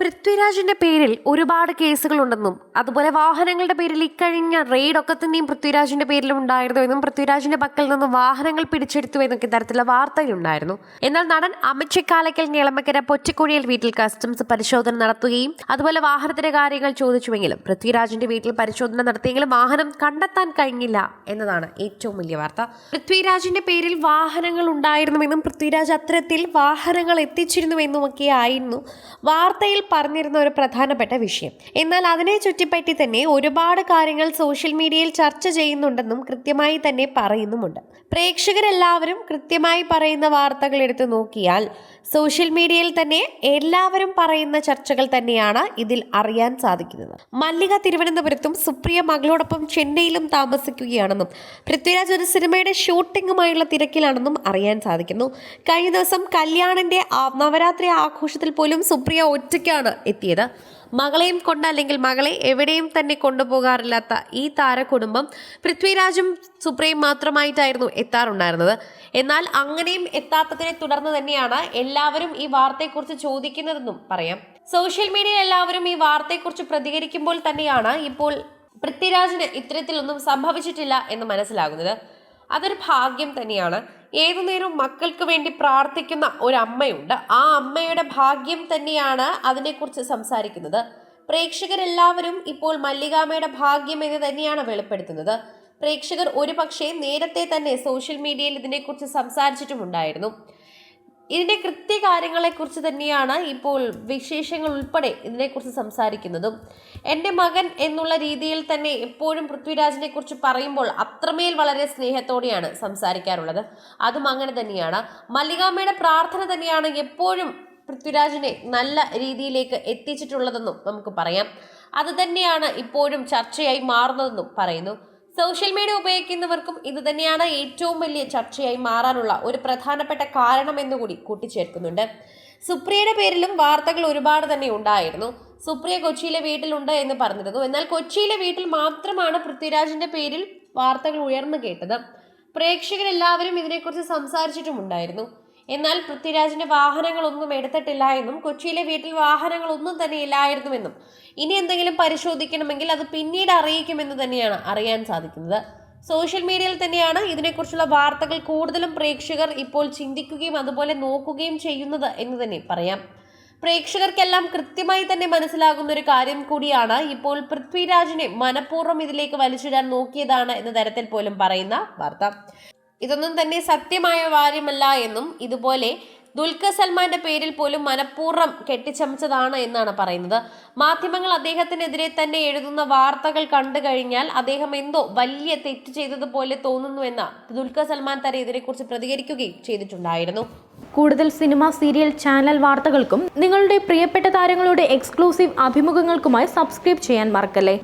പൃഥ്വിരാജിന്റെ പേരിൽ ഒരുപാട് കേസുകളുണ്ടെന്നും അതുപോലെ വാഹനങ്ങളുടെ പേരിൽ ഇക്കഴിഞ്ഞ റെയ്ഡ് ഒക്കെ തന്നെയും പൃഥ്വിരാജിന്റെ പേരിൽ ഉണ്ടായിരുന്നു എന്നും പൃഥ്വിരാജിന്റെ പക്കൽ നിന്ന് വാഹനങ്ങൾ പിടിച്ചെടുത്തു എന്നൊക്കെ തരത്തിലുള്ള വാർത്തകളുണ്ടായിരുന്നു. എന്നാൽ നടൻ അമിത് ചിക്കാലക്കൽ ഞളമക്കര പൊറ്റിക്കുഴിയിൽ വീട്ടിൽ കസ്റ്റംസ് പരിശോധന നടത്തുകയും അതുപോലെ വാഹനത്തിന്റെ കാര്യങ്ങൾ ചോദിച്ചുവെങ്കിലും പൃഥ്വിരാജിന്റെ വീട്ടിൽ പരിശോധന നടത്തിയെങ്കിലും വാഹനം കണ്ടെത്താൻ കഴിഞ്ഞില്ല എന്നതാണ് ഏറ്റവും വലിയ വാർത്ത. പൃഥ്വിരാജിന്റെ പേരിൽ വാഹനങ്ങൾ ഉണ്ടായിരുന്നുവെന്നും പൃഥ്വിരാജ് അത്തരത്തിൽ വാഹനങ്ങൾ എത്തിച്ചിരുന്നുവെന്നും ഒക്കെ ആയിരുന്നു വാർത്തയിൽ പറഞ്ഞിരുന്ന ഒരു പ്രധാനപ്പെട്ട വിഷയം. എന്നാൽ അതിനെ ചുറ്റിപ്പറ്റി തന്നെ ഒരുപാട് കാര്യങ്ങൾ സോഷ്യൽ മീഡിയയിൽ ചർച്ച ചെയ്യുന്നുണ്ടെന്നും കൃത്യമായി തന്നെ പറയുന്നുമുണ്ട്. പ്രേക്ഷകരെല്ലാവരും കൃത്യമായി പറയുന്ന വാർത്തകൾ എടുത്തു നോക്കിയാൽ സോഷ്യൽ മീഡിയയിൽ തന്നെ എല്ലാവരും പറയുന്ന ചർച്ചകൾ തന്നെയാണ് ഇതിൽ അറിയാൻ സാധിക്കുന്നത്. മല്ലിക തിരുവനന്തപുരത്തും സുപ്രിയ മകളോടൊപ്പം ചെന്നൈയിലും താമസിക്കുകയാണെന്നും പൃഥ്വിരാജ് ഒരു സിനിമയുടെ ഷൂട്ടിങ്ങുമായുള്ള തിരക്കിലാണെന്നും അറിയാൻ സാധിക്കുന്നു. കഴിഞ്ഞ ദിവസം കല്യാണിന്റെ നവരാത്രി ആഘോഷത്തിൽ പോലും സുപ്രിയ ഒറ്റയ്ക്കാണ് എത്തിയത്? മകളെയും കൊണ്ട് അല്ലെങ്കിൽ മകളെ എവിടെയും തന്നെ കൊണ്ടുപോകാറില്ലാത്ത ഈ താരകുടുംബം പൃഥ്വിരാജും സുപ്രീം മാത്രമായിട്ടായിരുന്നു എത്താറുണ്ടായിരുന്നത്. എന്നാൽ അങ്ങനെയും എത്താത്തതിനെ തുടർന്ന് തന്നെയാണ് എല്ലാവരും ഈ വാർത്തയെക്കുറിച്ച് ചോദിക്കുന്നതെന്നും പറയാം. സോഷ്യൽ മീഡിയയിൽ എല്ലാവരും ഈ വാർത്തയെക്കുറിച്ച് പ്രതികരിക്കുമ്പോൾ തന്നെയാണ് ഇപ്പോൾ പൃഥ്വിരാജിന് ഇത്തരത്തിലൊന്നും സംഭവിച്ചിട്ടില്ല എന്ന് മനസ്സിലാകുന്നത്. അതൊരു ഭാഗ്യം തന്നെയാണ്. ഏതു നേരവും മക്കൾക്ക് വേണ്ടി പ്രാർത്ഥിക്കുന്ന ഒരു അമ്മയുണ്ട് ആ അമ്മയുടെ ഭാഗ്യം തന്നെയാണ് അതിനെക്കുറിച്ച് സംസാരിക്കുന്നത്. പ്രേക്ഷകരെല്ലാവരും ഇപ്പോൾ മല്ലികാമ്മയുടെ ഭാഗ്യം എന്ന് തന്നെയാണ് വെളിപ്പെടുത്തുന്നത്. പ്രേക്ഷകർ ഒരുപക്ഷെ നേരത്തെ തന്നെ സോഷ്യൽ മീഡിയയിൽ ഇതിനെക്കുറിച്ച് സംസാരിച്ചിട്ടുമുണ്ടായിരുന്നു. ഇതിന്റെ കൃത്യകാര്യങ്ങളെക്കുറിച്ച് തന്നെയാണ് ഇപ്പോൾ വിശേഷങ്ങൾ ഉൾപ്പെടെ ഇതിനെക്കുറിച്ച് സംസാരിക്കുന്നതും. എന്റെ മകൻ എന്നുള്ള രീതിയിൽ തന്നെ എപ്പോഴും പൃഥ്വിരാജിനെ കുറിച്ച് പറയുമ്പോൾ അത്രമേൽ വളരെ സ്നേഹത്തോടെയാണ് സംസാരിക്കാറുള്ളത്. അതും അങ്ങനെ തന്നെയാണ്. മല്ലികാമ്മയുടെ പ്രാർത്ഥന തന്നെയാണ് എപ്പോഴും പൃഥ്വിരാജിനെ നല്ല രീതിയിലേക്ക് എത്തിച്ചിട്ടുള്ളതെന്നും നമുക്ക് പറയാം. അത് തന്നെയാണ് ഇപ്പോഴും ചർച്ചയായി മാറുന്നതെന്നും പറയുന്നു. സോഷ്യൽ മീഡിയ ഉപയോഗിക്കുന്നവർക്കും ഇത് തന്നെയാണ് ഏറ്റവും വലിയ ചർച്ചയായി മാറാനുള്ള ഒരു പ്രധാനപ്പെട്ട കാരണമെന്നുകൂടി കൂട്ടിച്ചേർക്കുന്നുണ്ട്. സുപ്രിയയുടെ പേരിലും വാർത്തകൾ ഒരുപാട് തന്നെ ഉണ്ടായിരുന്നു. സുപ്രിയ കൊച്ചിയിലെ വീട്ടിലുണ്ട് എന്ന് പറഞ്ഞിരുന്നു. എന്നാൽ കൊച്ചിയിലെ വീട്ടിൽ മാത്രമാണ് പൃഥ്വിരാജിന്റെ പേരിൽ വാർത്തകൾ ഉയർന്നു കേട്ടത്. പ്രേക്ഷകരെല്ലാവരും ഇതിനെക്കുറിച്ച് സംസാരിച്ചിട്ടുമുണ്ടായിരുന്നു. എന്നാൽ പൃഥ്വിരാജിന്റെ വാഹനങ്ങളൊന്നും എടുത്തിട്ടില്ല എന്നും കൊച്ചിയിലെ വീട്ടിൽ വാഹനങ്ങളൊന്നും തന്നെ ഇല്ലായിരുന്നുവെന്നും. ഇനി എന്തെങ്കിലും പരിശോധിക്കണമെങ്കിൽ അത് പിന്നീട് അറിയിക്കുമെന്ന് തന്നെയാണ് അറിയാൻ സാധിക്കുന്നത്. സോഷ്യൽ മീഡിയയിൽ തന്നെയാണ് ഇതിനെക്കുറിച്ചുള്ള വാർത്തകൾ കൂടുതലും പ്രേക്ഷകർ ഇപ്പോൾ ചിന്തിക്കുകയും അതുപോലെ നോക്കുകയും ചെയ്യുന്നത് എന്ന് തന്നെ പറയാം. പ്രേക്ഷകർക്കെല്ലാം കൃത്യമായി തന്നെ മനസ്സിലാകുന്ന ഒരു കാര്യം കൂടിയാണ് ഇപ്പോൾ പൃഥ്വിരാജിനെ മനഃപൂർവം ഇതിലേക്ക് വലിച്ചിടാൻ നോക്കിയതാണ് എന്ന തരത്തിൽ പോലും പറയുന്ന വാർത്ത. ഇതൊന്നും തന്നെ സത്യമായ കാര്യമല്ല എന്നും ഇതുപോലെ ദുൽഖർ സൽമാന്റെ പേരിൽ പോലും മനഃപൂർവം കെട്ടിച്ചമച്ചതാണ് എന്നാണ് പറയുന്നത്. മാധ്യമങ്ങൾ അദ്ദേഹത്തിനെതിരെ തന്നെ എഴുതുന്ന വാർത്തകൾ കണ്ടു കഴിഞ്ഞാൽ അദ്ദേഹം എന്തോ വലിയ തെറ്റ് ചെയ്തതുപോലെ തോന്നുന്നുവെന്ന് ദുൽഖർ സൽമാൻ തന്നെ ഇതിനെക്കുറിച്ച് പ്രതികരിക്കുകയും ചെയ്തിട്ടുണ്ടായിരുന്നു. കൂടുതൽ സിനിമ സീരിയൽ ചാനൽ വാർത്തകൾക്കും നിങ്ങളുടെ പ്രിയപ്പെട്ട താരങ്ങളുടെ എക്സ്ക്ലൂസീവ് അഭിമുഖങ്ങൾക്കുമായി സബ്സ്ക്രൈബ് ചെയ്യാൻ മറക്കല്ലേ?